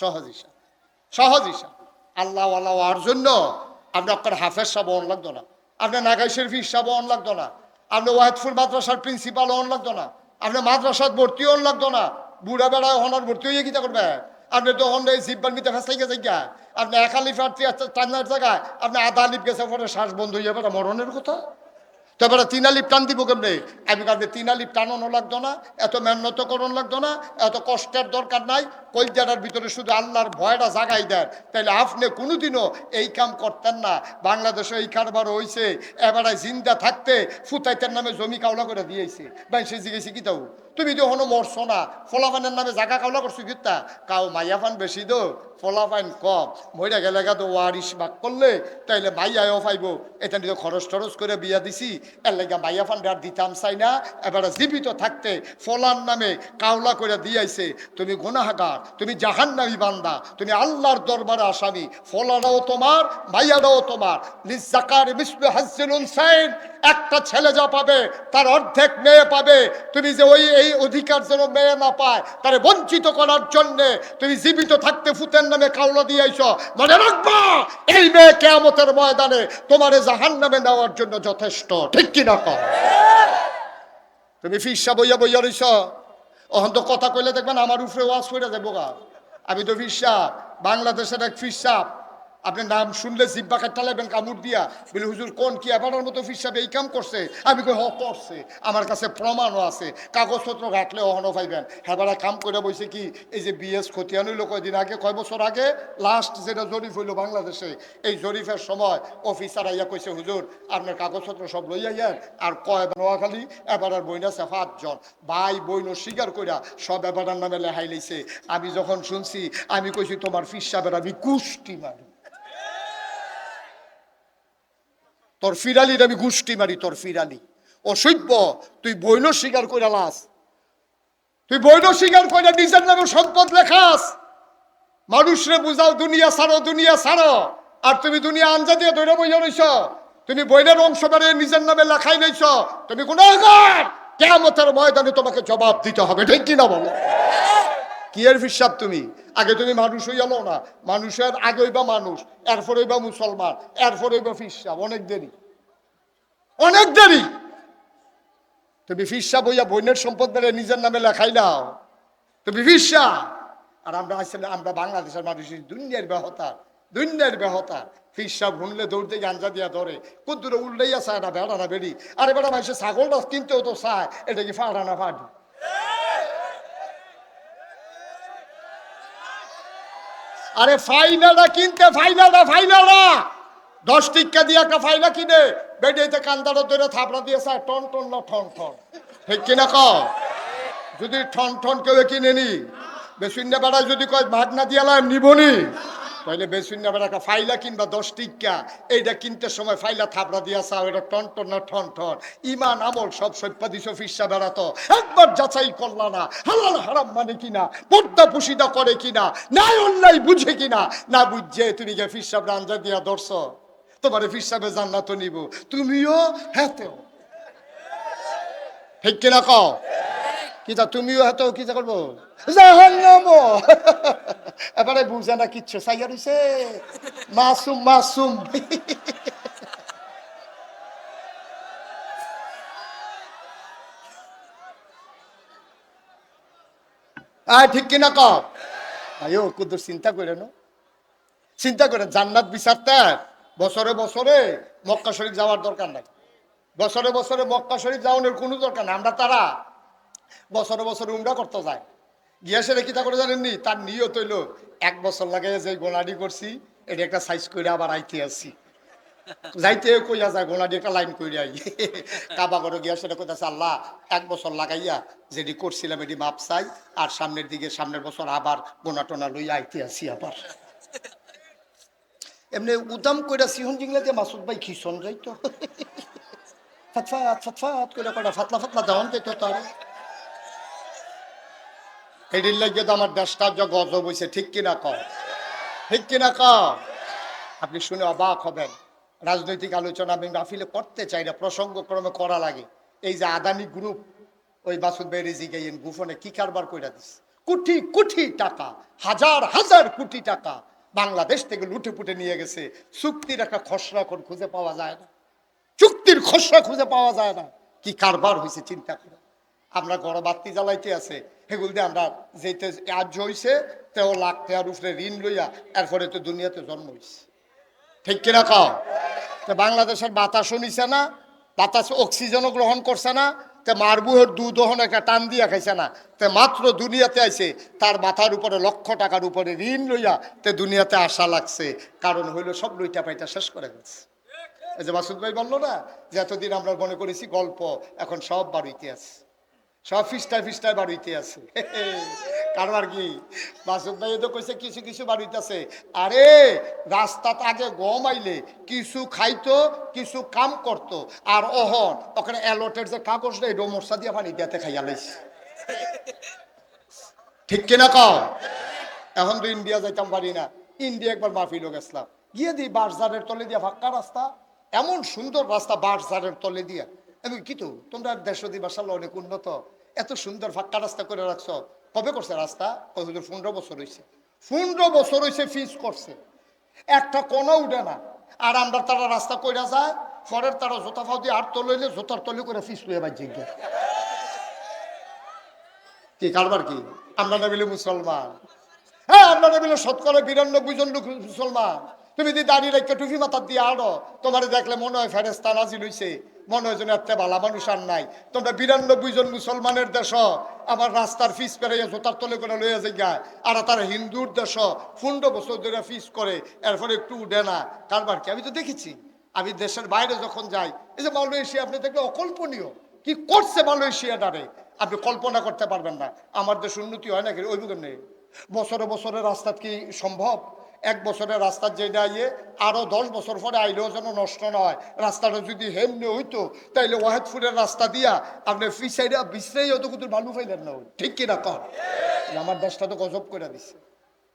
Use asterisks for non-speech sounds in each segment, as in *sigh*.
সহজ হিসাব সহজ হিসাব। আল্লাহ আল্লাহ হওয়ার জন্য আপনি আপনার হাফেজ সাহেব অন লাগতো না, আপনার নাগাই শরীফ সাহেব অন লাগতো না আপনি ওয়াহেদপুর মাদ্রাসার প্রিন্সিপাল অন লাগতো না আপনি মাদ্রাসাত ভর্তি অন লাগতো না, বুড়া বেড়ায় হনার ভর্তি হয়ে কিতা করবে? আপনি তো হন জিব্বার মিতে ফেসাই গেছে গা আপনি এক আলিফ আর টান্নার জায়গায় আপনি আধা আলিফ গেছে, পরে শ্বাস বন্ধ হয়ে যাবে মরণের কথা। তারপরে তিন আলিপ টান দিব কেমনে? আমি কারণে তিন আলিপ টানানো লাগতো না, এত মেহনত করণ লাগতো না, এত কষ্টের দরকার নাই, কলজাটার ভিতরে শুধু আল্লাহর ভয়টা জাগাই দেন। তাইলে আপনি কোনোদিনও এই কাম করতেন না। বাংলাদেশে এই কারবার হয়েছে এবারে জিন্দা থাকতে ফুতাইতের নামে জমি কাউলা করে দিয়েছে। ভাই, সে কি তাও? তুমি তো হনো মরছো না। ফলাফানের নামে জাগা কাউলা করছ কিতা কাউ মাইয়াফান বেশি দো ফলাফাইন কম। মইরা গেলে গা তো ওয়ারিস বাক করলে, তাইলে মাইয়াও পাইব এটা নিয়ে খরচ টরচ করে বিয়া দিছি। এর লেগে মাইয়া ফান্ড আর দিতাম চাই না। এবারে জীবিত থাকতে ফলার নামে কাউলা করে দিয়াইছে, তুমি গুনাহাগার, তুমি জাহান্নামি বান্দা, তুমি আল্লাহর দরবারে আসামি। ফলাটাও তোমার মাইয়াটাও তোমার। মিসবে হাসিল হুসাইন একটা ছেলে যা পাবে, তার অর্ধেক মেয়ে পাবে। তুমি যে ওই, এই অধিকার যেন মেয়ে না পায়, তারে বঞ্চিত করার জন্য তুমি জীবিত থাকতে ফুতের নামে কাউলা দিয়েছ মনে রাখবা, এই মেয়ে কেয়ামতের ময়দানে তোমারে জাহান নামে নেওয়ার জন্য যথেষ্ট, ঠিক কিনা কম তুমি ফিরসা বইয়া বইয়া রইছ? অহন তো কথা কইলে দেখবেন আমার উপরে ওয়াজ করে যাব গা। আমি তো ফিসা বাংলাদেশের এক ফিসাব আপনি নাম শুনলে জিব্বা কাটটা কামড় দিয়া। বলে, হুজুর, কোন কি? এবারের মতো ফিসাব এই কাম করছে? আমি কই হ করছে। আমার কাছে প্রমাণও আছে। কাগজপত্র ঘাটলে অহনও পাইবেন। হেবারা কাম করে বইছে কি, এই যে বিএস খতিয়ান হইল কয়দিন আগে, কয় বছর আগে লাস্ট যেটা জরিফ হইল বাংলাদেশে, এই জরিফের সময় অফিসার আইয়া কইছে, হুজুর, আপনার কাগজপত্র সব লইয়া যান। আর কয় নোয়াখালী, এবার আর বইন আছে পাঁচজন ভাই বইন স্বীকার কইরা সব এবারার নামে লেহাই লইছে। আমি যখন শুনছি, আমি কইছি, তোমার ফিসাবের আমি কুষ্টি মারি তোর ফিরালির আমি গুষ্টি মারি, তোর ফিরালি। অসভ্য, তুই বইন স্বীকার করে লাস। তুই বইন স্বীকার করে নিজের নামে সম্পদ লেখাস। মানুষরে বুঝাও, দুনিয়া ছাড়ো দুনিয়া ছাড়ো। আর তুমি দুনিয়া আঞ্জা দিয়ে ধরে বইয়া রইছ। তুমি বইনের অংশ বেড়ে নিজের নামে লেখাই লইছ। তুমি কোন কেমতের ময়দানে তোমাকে জবাব দিতে হবে, ঠিক কিনা বলো? কি এর হিসাব তুমি? আগে তুমি মানুষ হইয়ালো না। মানুষের আগে হইবা মানুষ, এরপর হইবা মুসলমান, এরপর হইবা ফিসাব অনেক দেরি। অনেক দেরি! তুমি ফিসাব হইয়া বইনের সম্পদ বেড়ে নিজের নামে লেখাই নাও। তুমি ফিসা আর আমরা আসলে, আমরা বাংলাদেশের মানুষ দুনিয়ার ব্যাহতা দুনিয়ার ব্যাহতা ফিসাব ঘুমলে দৌড়তে গাঞ্জা দিয়া ধরে। কুদ্দুরে উল্টাইয়া চায় না, বেড়া না বেড়ি। আরে বেড়া, মানুষের ছাগলটা কিনতেও তো চায়। এটা কি ফাড়া না ফাড়ি? আরে ফাইনালটা কিনতে, ফাইনালটা ফাইনালটা! দশ টিক্কা দিয়ে একটা ফাইনা কিনে, বেডিয়েতে কান্দাটা ধরে থাপড়া দিয়ে স্যার, টন টন না, ঠন ঠন। ঠিক কিনা ক যদি ঠন ঠন কেউ কিনে নি বেসুন্যা বেড়ায় যদি কয় ভাগ না দিয়ে লাম নিবনি তাহলে বেসুন্যা বেড়া একটা ফাইলা কিনবা, দশ টিক্কা। এইটা কিনতে সময় ফাইলা থাপড়া দিয়া চাও এটা টন টন না ঠন ঠন। ইমান, আমল, সব সভ্যা দিছ ফিসা বেড়াতো। একবার যাচাই করলা না, হালাল হারাম মানে কিনা, পর্দা পুষিদা করে কিনা, নাই অন্যায় বুঝে কিনা। না বুঝছে তুমি যে ফিসাব রাঞ্জা দিয়া ধরছ। তোমার ফিসাবে জান্নাত নিব। তুমিও হেতেও। ঠিক কিনা কও? কিতা তুমিও হেতেও কিতা করব? জাহান্নাম। *laughs* এবারে বুঝে না কিচ্ছু চাইয়া রইছে মাসুম মাসুম। *laughs* আয়, ঠিক কিনা কও আয়ো, কুদুর, চিন্তা করে না। চিন্তা করে, জান্নাত বিচারতে বছরে বছরে মক্কা শরীফ যাওয়ার দরকার নাই। বছরে বছরে মক্কা শরীফ যাওয়ানোর কোনো দরকার নাই। আমরা তারা বছরে বছরে উমরা করতে যায়। গিয়া সেটা কিতা করে জানেননি? তার নিয়ত হইল, এক বছর লাগে যে গোলাডি করছি, এটা একটা সাইজ করে আবার আইতে আসছি যাইতে কইয়া যায় গোলাডি একটা লাইন করে আই। *laughs* কাবা করে গিয়া সেটা কইতাছে, আল্লাহ, এক বছর লাগাইয়া যেটি করছিলাম এটি মাপ চাই, আর সামনের দিকে, সামনের বছর আবার গোনা টোনা লইয়া আইতে আসি আবার। এমনি উদাম কইরা সিহন জিংলা দিয়ে মাসুদ ভাই খিসন যাইতো। *laughs* ফাতফাত ফাতফাত কইরা কটা ফাতলা ফাতলা, দাওয়ান পেতো তার এটির লাগিয়ে তো আমার দেশটা যা গজব হয়েছে ঠিক কিনা ক ঠিক কিনা ক আপনি শুনে অবাক হবেন। রাজনৈতিক আলোচনা আমি মাহফিলে করতে চাই না, প্রসঙ্গক্রমে করা লাগে। এই যে আদানি গ্রুপ ওই বাসুদ বেরিজি গাইয়েন গুফনে কি কারবার কইরা দিস কোটি কোটি টাকা, হাজার হাজার কোটি টাকা বাংলাদেশ থেকে লুটে পুটে নিয়ে গেছে। চুক্তির একটা খসড়া এখন খুঁজে পাওয়া যায় না। চুক্তির খসড়া খুঁজে পাওয়া যায় না। কি কারবার হয়েছে চিন্তা করে। আমরা গড় বাতি জ্বালাইতে আছে সেগুলো দিয়ে আমরা যেতে আজ হয়েছে তেও লাখ টাকার উপরে ঋণ লইয়া এরপরে তো দুনিয়াতে জন্ম হয়েছে ঠিক কিনা কও? তো বাংলাদেশের বাতাসও নিছে না, বাতাস অক্সিজেনও গ্রহণ করছে না, তে মারবুহের দুধ হন একটা টান দিয়া খাইছে না, তে মাত্র দুনিয়াতে আইছে, তার মাথার উপরে লক্ষ টাকার উপরে ঋণ লইয়া তে দুনিয়াতে আসা লাগছে, কারণ হইল সব লইটা পাইটা শেষ করে গেছে এই যে মাসুদ ভাই বলল না যে, এতদিন আমরা মনে করেছি গল্প, এখন সব বাড়িতে আছে। সব ফিস্টায় ফিস্টায় বাড়িতে আছে। কারবার কি, মাসুদ ভাই তো কইছে কিছু কিছু বাড়িতে আছে। আরে রাস্তাতে আগে গম আইলে, কিছু খাইতো, কিছু কাম করতো, আর অহন, ওখানে অ্যালোটের যে কাগজ নেই ডোমরসা দিয়ে পানি দিয়াতে খাইয়া লাইছে। ঠিক কিনা কও? এখন তো ইন্ডিয়া যাইতাম পারি না। ইন্ডিয়া একবার মাহফিল গেছিলাম। গিয়ে দিই বাসজারের তলে দিয়া ফাঁকা রাস্তা, এমন সুন্দর রাস্তা বাসজারের তলে দিয়া। আমি কি তো, তোমরা দেশদি বাসাল অনেক উন্নত। এত সুন্দর ফাঁকা রাস্তা করে রাখছ। কবে করছে রাস্তা? হুজুর, পনেরো বছর হয়েছে পনেরো বছর হয়েছে ফিস করছে। একটা কোনো উঠে না। আর আমরা তারা রাস্তা কইরা যায়, পরের তারা জোতা ফাও দিয়ে আর তলইলে জোতার তলে করে ফিস লুয়ে বাজছে গিয়ে কি, কারবার কি? আমরা না মিলে মুসলমান। হ্যাঁ আমরা না মিলে শতকরা বিরানব্বই জন লোক মুসলমান। তুমি যদি দাঁড়িয়ে রেখে টুপি মাথার দিয়ে আড়ো, তোমার দেখলে মনে হয় ফেরেস্তা নাজিল হইছে। মনে হয় যেন ভালা মানুষ আর নাই। তোমরা বিরানব্বই জন মুসলমানের দেশ, আমার রাস্তার ফিস পেরাইয়া জোতার তলে করে লইয়া যায় আর তার হিন্দুর দেশ, পনেরো বছর ধরে ফিস করে, এরপরে একটু উঠে না। কারবার কি? আমি তো দেখেছি। আমি দেশের বাইরে যখন যাই, এই যে মালয়েশিয়া, আপনি দেখলে অকল্পনীয়। কি করছে মালয়েশিয়াটারে আপনি কল্পনা করতে পারবেন না। আমার দেশ উন্নতি হয় না কি? ওই বছরে বছরে রাস্তা কি সম্ভব? এক বছরের রাস্তার যে দাঁড়িয়ে আরও দশ বছর পরে আইলেও যেন নষ্ট না হয় রাস্তাটা যদি হেমনে হইতো, তাইলে ওয়াহেদপুরের রাস্তা দিয়া আপনি ফিসাইরা বিশ্রাই হতো কিন্তু ভালো ফাইলেন না। ঠিক কিনা কর আমার দেশটা তো গজব করে দিছে।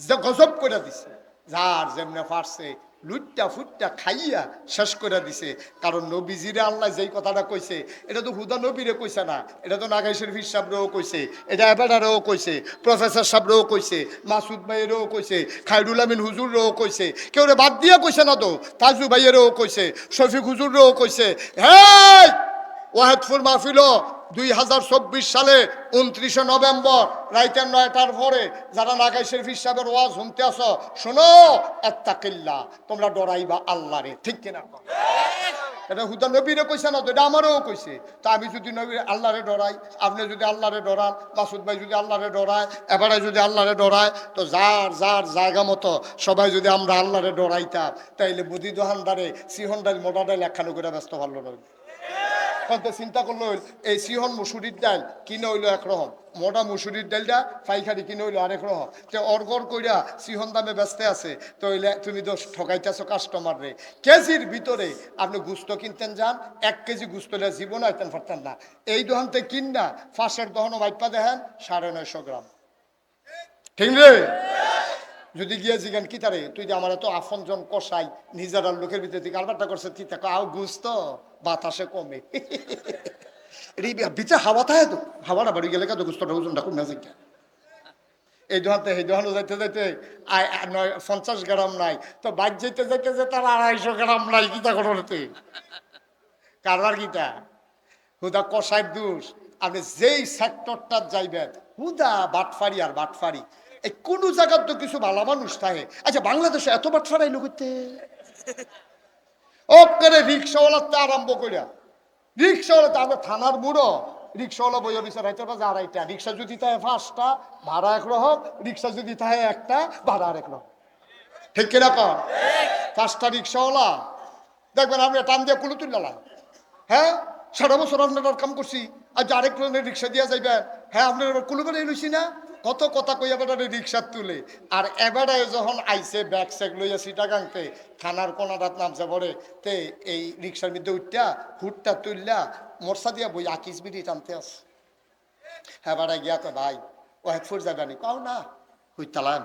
যে গজব করে দিছে, যার যেমনে পারছে লুটটা ফুটটা খাইয়া শেষ করে দিছে। কারণ নবীজিরে আল্লাহ যেই কথাটা কইছে, এটা তো হুদা নবীরে কইছে না, এটা তো নাগাই শরীফ সাবরেও কইছে, এটা এবারেও কইছে, প্রফেসর সাবরেও কইছে, মাসুদ ভাইয়েরও কইছে, খায়রুল আমিন হুজুররেও কইছে, কেউ বাদ দিয়ে কইছে না তো, তাজু ভাইয়েরও কইছে, শফিক হুজুররেও কইছে হ্যাঁ ওয়াহেদপুর মাহফিল দুই হাজার চব্বিশ সালে উনত্রিশে নভেম্বর, রাইতের নয়টার পরে যারা নাগাই শরীফ সাহেবের ওয়াজ শুনতে আসো, শোনো এত্তাকিল্লা তোমরা ডরাইবা আল্লাহরে। ঠিক কিনা? এটা হুদা নবীরে কইছে না, তো এটা আমারও কইছে। তা আমি যদি নবী আল্লাহরে ডরাই, আপনি যদি আল্লাহরে ডরান, মাসুদ ভাই যদি আল্লাহরে ডরায়, এবারে যদি আল্লাহরে ডরায়, তো যার যার জায়গা মতো সবাই যদি আমরা আল্লাহরে ডরাইতাম, তাইলে বুদ্ধি দোহানদারে সিহনদার মোটাডাল একখানো করে ব্যস্ত ভালো লাগবে কত চিন্তা করল এই সিহন মুসুরির ডাল কিনে হইল একরকম মোটা মুসুরির ডালটা পাইকারি কিনে হইল আরেক রকম। তে অর্গর কইরা সিহন দামে ব্যস্ত আছে, তো তুমি তো ঠকাইতেছো কাস্টমার রে। কেজির ভিতরে আপনি গুস্ত কিনতেন যান, এক কেজি গুস্ত জীবন আইতেন পারতেন না। এই থেকে কিন না, ফাঁসের দহনও বাইপা দেখেন, সাড়ে নয়শো গ্রাম। ঠিক রে? যদি গিয়ে জিগান, কি তারে? তুই আমার তো আফনজন কষাই নিজের আর লোকের ভিতরে তুই কারবারটা করছে তুই তাকে আও গুস্ত, বাতাসে কমে। *laughs* ভিতরে হাওয়া থাকে তো, হাওয়াটা বাড়ি গেলে তো গুস্তটা, ওজনটা কমে যায় এই দোকানতে এই দোকানে যাইতে যাইতে নয়, পঞ্চাশ গ্রাম নাই, তো বাইক যেতে যাইতে যে তার আড়াইশো গ্রাম নাই কিতা করতে কারবার কিতা হুদা কষাইয়ের দোষ, আপনি যেই সেক্টরটা যাইবেন, হুদা বাটফারি আর বাটফারি এই কোনো জায়গার তো কিছু ভালো মানুষ থাকে। আচ্ছা বাংলাদেশে এত বাটফারাই লোকতে ওকে রিক্সাওয়ালাতে আরম্ভ করিয়া রিক্সাওয়ালাতে আমরা থানার বুড়ো রিক্সাওয়ালা বই অফিসার হয়তো না আড়াইটা রিক্সা যদি তাই পাঁচটা, ভাড়া এক রকম। রিক্সা যদি তাই একটা, ভাড়া আরেক রকম। ঠিক কিনা কর পাঁচটা রিক্সাওয়ালা। দেখবেন আপনি টান দিয়ে কুলু তুললাম। হ্যাঁ? সারা বছর আপনার কাম করছি। আজ আরেক রিক্সা দিয়া যাইবেন। হ্যাঁ আপনার এবার কুলু বেড়ে লইছি না? কত কথা কই এবার রিক্সা তুলে। আর এবারে যখন আইসে ব্যাগ স্যাগ লইয়া সিটা গাংতে থানার কোনাটার নামছে পরে তে, এই রিক্সার মধ্যে উঠটা, হুটটা তুললা, মোরসা দিয়া বই আকিস বিড়ি টানতে আস। হ্যাঁ গিয়া তো ভাই, ও এক ফুর যাবেনি কাও, না হুই তালাম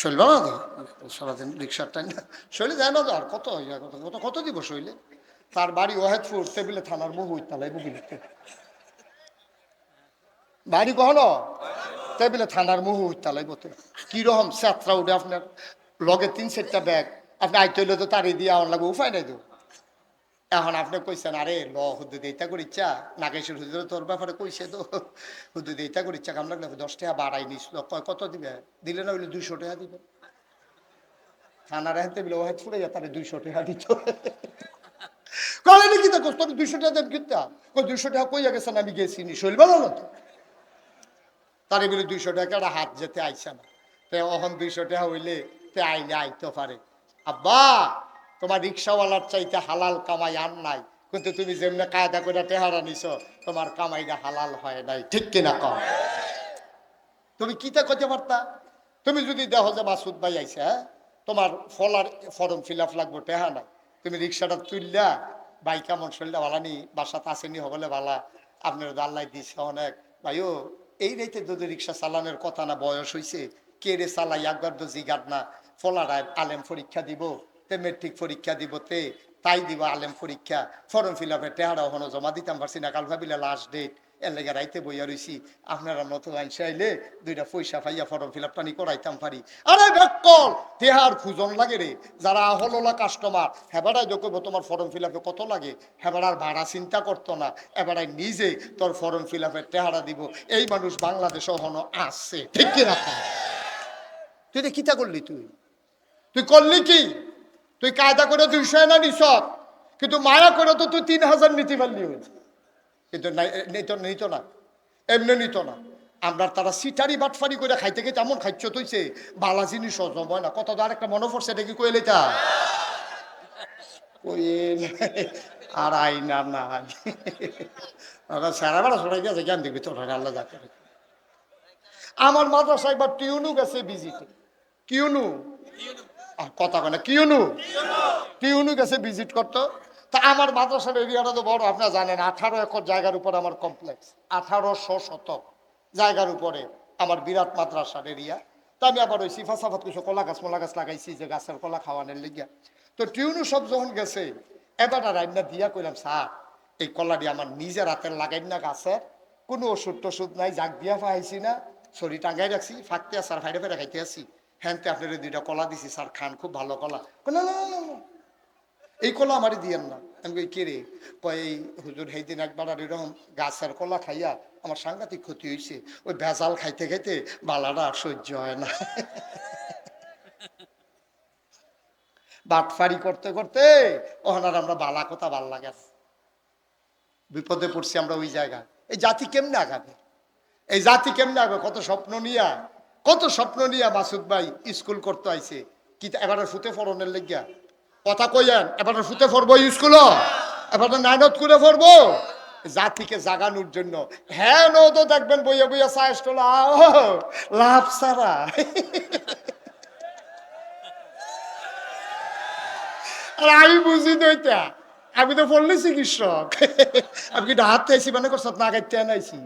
শৈলবা না তো সারাদিন রিক্সার টাইম না, শৈলে যায় না তো আর কত কত কত দিব শৈলে? তার বাড়ি ওহেদপুর টেবিলে থানার মুখ হুই তালাই মুখি লিখতে বাড়ি কহলো তাই বলে থানার মুহ উত্তালাই বলতে কীরকম যাত্রা উঠে আপনার? লগে তিন চারটা ব্যাগ। আপনি আইতে হইলে তো তারই দিয়ে আমার লাগবে, উপায় নাই তো। এখন আপনি কইছেন, আরে ল হুদ্দু দিতা করে ইচ্ছা নাগেশ্বর হুজুর তোর ব্যাপারে কইছে তো। হুদ্দু দিতা করে ইচ্ছা কাম লাগলে দশ টাকা বাড়াই নিছিল কয়, কত দিবে? দিলে না হইলে দুইশো টাকা দিবে। থানার হাতে বিলে ওহাই ফুড়ে যা, তারে দুইশো টাকা দিত। কলে নাকি তো তোর দুইশো টাকা দেব কিতা? দুইশো টাকা কইয়া গেছেন আমি গেছি নি। শৈল ভালো না তো? তারে বলে দুইশো টাকা একটা হাত যেতে আইসা না। তে অহন দুইশো টাকা হইলে তে আইলে আইতে পারে। আব্বা, তোমার রিক্সাওয়ালার চাইতে হালাল কামাই আর নাই। কিন্তু তুমি যেমনি কায়দা করে টেহারা নিছ, তোমার কামাইটা হালাল হয় নাই। ঠিক কিনা কম তুমি কিতা করতে পারতা? তুমি যদি দেখো যে মাসুদ ভাই আইসে হ্যাঁ তোমার ফলার ফর্ম ফিল আপ লাগবো, টেহা নাই। তুমি রিক্সাটা তুললা ভাই কেমন শরীরটা ভালা নি, বাসাতে আসেনি হবলে ভালা। আপনার দাল্লাই দিছে অনেক। ভাইও এই রেতে যদি রিক্সা চালানোর কথা না, বয়স হয়েছে কে রে চালাই, একবার দোজি গাড় না। ফলারায় আলেম পরীক্ষা দিব, তে মেট্রিক পরীক্ষা দিব তে, তাই দিব আলেম পরীক্ষা। ফর্ম ফিল আপের টেহারা হনো জমা দিতাম পারছি না, কাল ভাবিলে লাস্ট ডেট এর লেগে রাইতে বইয়া রইছি, আপনারা মতো আইসে আইলে দুইটা পয়সা পাইয়া ফর্ম ফিল আপটা করাইতাম পারি। আরে বেকল তেহার খুজন লাগে রে, যারা হলোলা কাস্টমার হেবারাই দেখব তোমার ফর্ম ফিল আপে কত লাগে হেবারার ভাড়া চিন্তা করতো না এবারাই নিজে তোর ফর্ম ফিল আপের টেহারা দিব। এই মানুষ বাংলাদেশ হনো আসছে ঠিক কি না? তুই এটা কিতা করলি তুই? তুই করলি কি? তুই কায়দা করে দুইশো না নিস কিন্তু মায়া করে তো তুই তিন হাজার নিতে পারলি হয়েছে। কিন্তু নিত না। এমনি নিত না। আমরা তারা সিটারি বাটফারি করে খাইতে গেছে এমন খাইছ তুইছে বালা জিনিস হজম হয় না। কত তো আরেকটা মনে পড়ছে এটা কি কইলে তা? আর আই না সারা বেড়া সরাই গেছে জ্ঞান দেখবি? তোর আল্লাহ যা করে। আমার মাদ্রাসা একবার টিউনু গেছে ভিজিটে। কিউনু কথা কয় না, কিউনু? টিউনু গেছে ভিজিট করতো। তা আমার মাদ্রাসার এরিয়াটা তো বড় আপনারা জানেন আঠারো একর জায়গার উপর আমার কমপ্লেক্স আঠারোশো শতক জায়গার উপরে আমার বিরাট মাদ্রাসার এরিয়া। তা আমি আবার ওই সিফা সাফাত কিছু কলা গাছ মোলা গাছ লাগাইছি যে গাছের কলা খাওয়ানোর লিগিয়া। তো টিউনু সব যখন গেছে এবার আর রান্না দিয়া কইলাম স্যার এই কলাটি আমার নিজের হাতের লাগাই না গাছের কোনো ওষুধ টষুধ নাই জাগ দিয়া পাইছি না শরীর টাঙ্গাই রাখছি ফাঁকতে স্যার ফাইডে ফাইডে খাইতে আসি হ্যান্তে আপনার দুইটা কলা দিছি স্যার খান খুব ভালো কলা। কই, না না না, না না এই কলা আমারই দিয়েন না। আমি কই, কে রে? কয়, এই হুজুর সেই দিন একবার আর এরকম গাছের কলা খাইয়া আমার সাংঘাতিক ক্ষতি হয়েছে ওই ভেজাল খাইতে খাইতে বালাটা আর সহ্য হয় না। *laughs* বাটফারি করতে করতে ওখানে আমরা বালা কথা ভালো লাগে বিপদে পড়ছি আমরা ওই জায়গা। এই জাতি কেমনে আগাবে? এই জাতি কেমনে আগাবে? কত স্বপ্ন নিয়া, কত স্বপ্ন নিয়া মাসুদ ভাই স্কুল করতে আইছে। কি এবারে ফুতে ফরনের লেগিয়া কথা কইয়েন এবারে ফুতে ফরবো স্কুল এবারে নাইনত করে ফরবো? জাতিকে জাগানোর জন্য। হ্যাঁ তো দেখবেন, বইয়া বইয়া তোলা লাভ সারা। আর আমি বুঝি এটা। আমি তো পড়লে চিকিৎসক আমি কি হাত চাইছি মানে করছত না গাইতে আনাইছি